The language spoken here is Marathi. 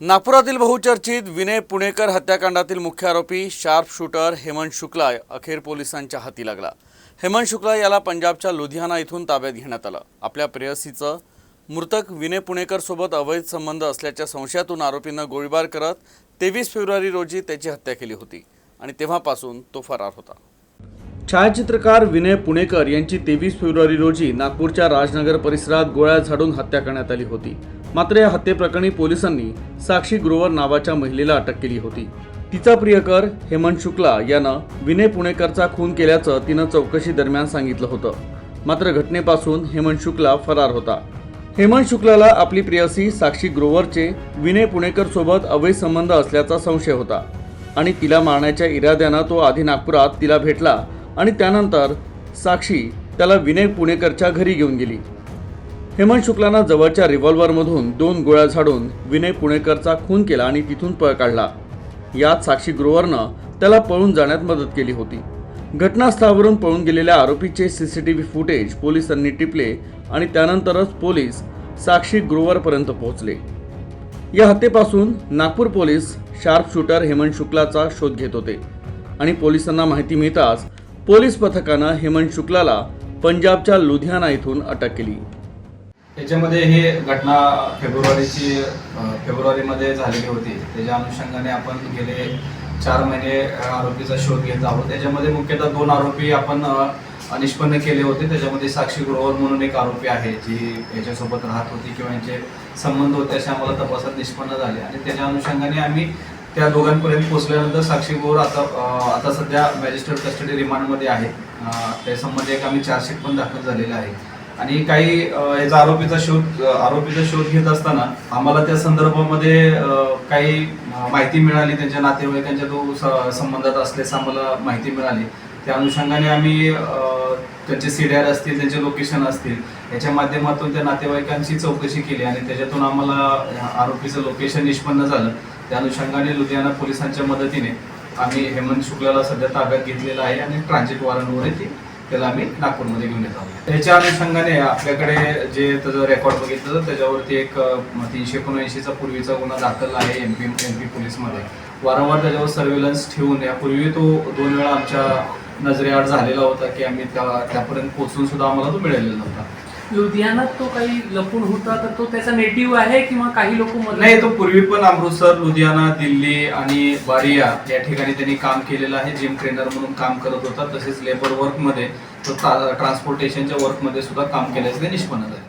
नागपुरातील बहुचर्चित विनय पुणेकर हत्याकांडातील मुख्य आरोपी शार्प शूटर हेमंत शुक्ला अखेर पोलिसांच्या हाती लागला. हेमंत शुक्ला याला पंजाबच्या लुधियाना इथून ताब्यात घेण्यात आलं. आपल्या प्रेयसीचं मृतक विनय पुणेकर सोबत अवैध संबंध असल्याच्या संशयातून आरोपीनं गोळीबार करत तेवीस फेब्रुवारी रोजी त्याची हत्या केली होती आणि तेव्हापासून तो फरार होता. छायाचित्रकार विनय पुणेकर यांची तेवीस फेब्रुवारी रोजी नागपूरच्या राजनगर परिसरात गोळ्या झाडून हत्या करण्यात आली होती. मात्र या हत्येप्रकरणी पोलिसांनी साक्षी ग्रोवर नावाच्या महिलेला अटक केली होती. तिचा प्रियकर हेमंत शुक्ला यानं विनय पुणेकरचा खून केल्याचं तिनं चौकशी दरम्यान सांगितलं होतं. मात्र घटनेपासून हेमंत शुक्ला फरार होता. हेमंत शुक्लाला आपली प्रेयसी साक्षी ग्रोवरचे विनय पुणेकर सोबत अवैध संबंध असल्याचा संशय होता आणि तिला मारण्याच्या इराद्यानं तो आधी नागपुरात तिला भेटला आणि त्यानंतर साक्षी त्याला विनय पुणेकरच्या घरी घेऊन गेली. हेमंत शुक्लानं जवळच्या रिव्हॉल्व्हरमधून दोन गोळ्या झाडून विनय पुणेकरचा खून केला आणि तिथून पळ काढला. यात साक्षी ग्रोवरनं त्याला पळून जाण्यात मदत केली होती. घटनास्थळावरून पळून गेलेल्या आरोपीचे सीसीटीव्ही फुटेज पोलिसांनी टिपले आणि त्यानंतरच पोलीस साक्षी ग्रोवरपर्यंत पोहोचले. या हत्येपासून Nagpur police sharp shooter Hemant शुक्लाचा शोध घेत होते आणि पोलिसांना माहिती मिळताच पोलीस पथकानं हेमंत शुक्लाला पंजाबच्या लुधियाना इथून अटक केली. त्याच्यामध्ये हे घटना फेब्रुवारीची फेब्रुवारीमध्ये झालेली होती. त्याच्या अनुषंगाने आपण गेले चार महिने आरोपीचा शोध घेत आहोत. त्याच्यामध्ये मुख्यतः दोन आरोपी आपण निष्पन्न केले होते. त्याच्यामध्ये साक्षी ग्रोवर म्हणून एक आरोपी आहे जी याच्यासोबत राहत होती किंवा यांचे संबंध होते असे आम्हाला तपासात निष्पन्न झाले. आणि त्याच्या अनुषंगाने आम्ही त्या दोघांपर्यंत पोहोचल्यानंतर साक्षी ग्रोवर आता आता सध्या मॅजिस्ट्रेट कस्टडी रिमांडमध्ये आहे. त्यासंबंधी एक आम्ही चार्जशीट पण दाखल झालेलं आहे. आणि काही याचा आरोपीचा शोध आरोपीचा शोध घेत असताना आम्हाला त्या संदर्भामध्ये काही माहिती मिळाली त्यांच्या नातेवाईकांच्या तो स- संबंधात असल्याचं आम्हाला माहिती मिळाली. त्या अनुषंगाने आम्ही त्यांचे सीडीआर असतील त्यांचे लोकेशन असतील याच्या माध्यमातून त्या नातेवाईकांची चौकशी केली आणि त्याच्यातून आम्हाला आरोपीचं लोकेशन निष्पन्न झालं. त्या अनुषंगाने लुधियाना पोलिसांच्या मदतीने आम्ही हेमंत शुक्लाला सध्या ताब्यात घेतलेला आहे आणि ट्रान्झिट वॉरंटवर त्याला आम्ही नागपूरमध्ये घेऊन येत आहोत. त्याच्या अनुषंगाने आपल्याकडे जे त्याचं रेकॉर्ड बघितलं तर त्याच्यावरती एक तीनशे एकोणऐंशीचा पूर्वीचा गुन्हा दाखल आहे एम पी एम पी पोलीसमध्ये. वारंवार त्याच्यावर सर्व्हिलन्स ठेवून यापूर्वी तो दोन वेळा आमच्या नजरेआड झालेला होता की आम्ही त्या त्यापर्यंत पोचून सुद्धा आम्हाला तो मिळालेला नव्हता. लुधियानात तो काही लपून होता तर तो त्याचा नेटिव्ह आहे किंवा काही लोक नाही तो पूर्वी पण अमृतसर लुधियाना दिल्ली आणि बारिया या ठिकाणी त्यांनी काम केलेलं आहे. जिम ट्रेनर म्हणून काम करत होता. तसेच लेबर वर्कमध्ये तो ट्रान्सपोर्टेशनच्या वर्कमध्ये सुद्धा काम केल्याचं निष्पन्न झाले.